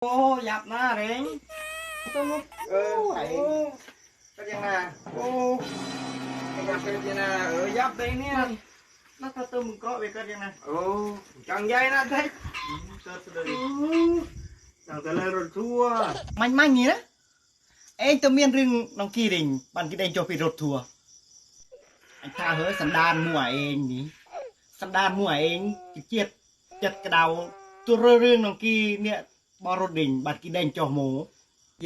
Ô, dạp na đến. Tôi muốn ừ, cái gì nè. Ô. Cái gì nè, ừ, dạp đây nè. Nó có tôi muốn có về cái gì nè. Ô, chẳng dây sẽ đi. Chẳng tới lời rồi thua. Mạnh mạnh nhỉ? Ê, tôi miên rừng nông kỳ đình, bạn cái đành cho bị rột thua. Anh tha hứa sẵn đàn mua em nhỉ? Sẵn đàn mua em, cái chiết, chật cái đầu. Tôi rơi rừng nông kỳ nè, បរត់ដេញបាត់គីដេញចុះមក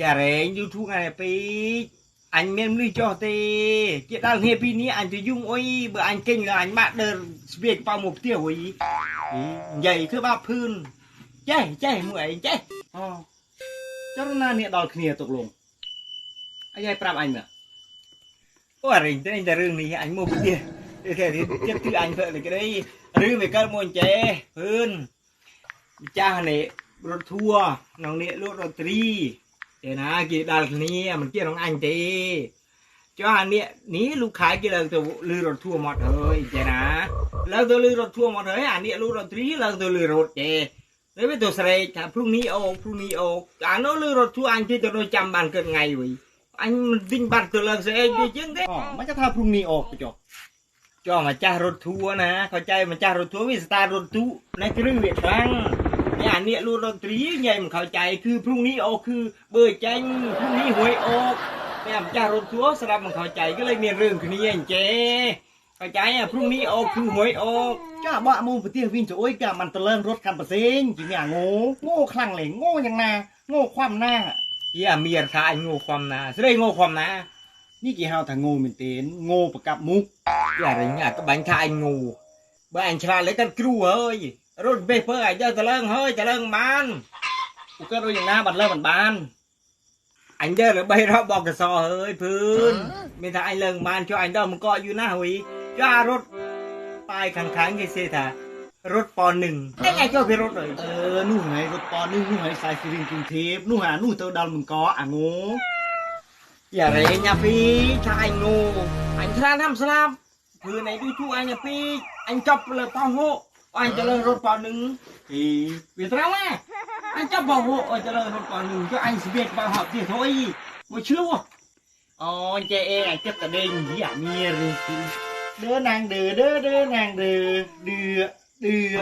យ៉ារែងយូធូថ្ងៃពេកអញមានមនុស្សចុះទេជាដល់គ្នាពីនេះអញទៅយំអុយបើអញគេញលើអញបាក់ដើរស្វាយកប៉ៅមកផ្ទះអុយនិយាយគឺបាក់ភឿនចេះចេះមួយឯងចេះអូចរណានេះដល់គ្នាទុកលងអាយឲ្យប្រាប់អញមើលអូរែងតែតែរឿងនេះអញមកផ្ទះតែចិត្តគឺអញធ្វើនេះក្តីរឿងវាកើតមកចេះភឿនម្ចាស់នេះ រត់ធัวក្នុងនេះលក់រ៉ូត្រីទេណាគេដល់គ្នាមិនជាក្នុងអញទេចុះអានេះនេះលោកខายគេឡើងទៅលឺរត់ធัวមកហើយចេណាឡើងទៅលឺរត់ធัวមកហើយអានេះលក់រ៉ូត្រីឡើងទៅលឺរត់ទេនេះវាទៅស្រែកថាพรุ่งนี้អូพรุ่งนี้អូអានោះលឺរត់ធัวអញទីទៅដូចចាំបានកើតថ្ងៃវិញអញមិនទិញបាត់ទៅឡើងស្រែកទេចឹងទេអូមិនថាพรุ่งนี้អូចុះចុះម្ចាស់រត់ធัวណាเข้าใจម្ចាស់រត់ធัวវាស្តាររត់ទូในគ្រឿងវាខ្លាំង អានេះលូនត្រីញ៉ៃមិនខោចៃគឺព្រុងនេះអូគឺបើចាញ់ព្រុងនេះហួយអូតែម្ចាស់រត់ទួស្ដាប់មិនខោចៃគឺលេងមានរឿងគ្នាអញ្ចេខោចៃព្រុងនេះអូគឺហួយអូចាបក់មូប្រទេសវិញជួយកាមិនតលើងរត់កាន់ប្រសេងជាអាងូងូខ្លាំងលេងងូយ៉ាងណាងូខ្វាំណាយាមានថាអញងូខ្វាំណាស្រីងូខ្វាំណានេះគេហៅថាងូមែនទេងូប្រកាប់មុខយារញ៉ាក្បាញ់ថាអញងូបើអញឆ្លាតលេកាន់គ្រូហើយ រត់ពេះពើអាចទៅតលើងហើយតលើងបានពួកគាត់ដូចយ៉ាងណាបាត់លើមិនបានអញទៅរបីរອບបកកសអើយភឿនមានថាអញលើងបានចុះអញទៅមកកកយូរណាស់ហុយចុះអារត់ប៉ាយខាងខាងគេសេថារត់ប៉នឹងតែអាចចូលវារត់អើនោះហ្នឹងឯងរត់ប៉នឹងនោះហ្នឹងសាយស៊ីរិងគឹងធៀបនោះអានោះទៅដល់មកកអាងូយ៉ារេញ៉ាពីថាអញងូអញឆ្លាតណាស់ស្លាប់ព្រឺណៃទូជួអញពីអញចប់លើប៉ោហូ vừa này tôi chú anh là pi anh chấp là bao hộ anh trả lời rốt vào nừng thì việc sao á anh chấp vào hộ anh trả lời rốt vào nừng cho anh sẽ việc vào học thì thôi mà chưa vô ồ anh trẻ em anh chấp cả đêm gì à mia rồi đứa nàng đưa đứa đứa nàng đưa đưa đưa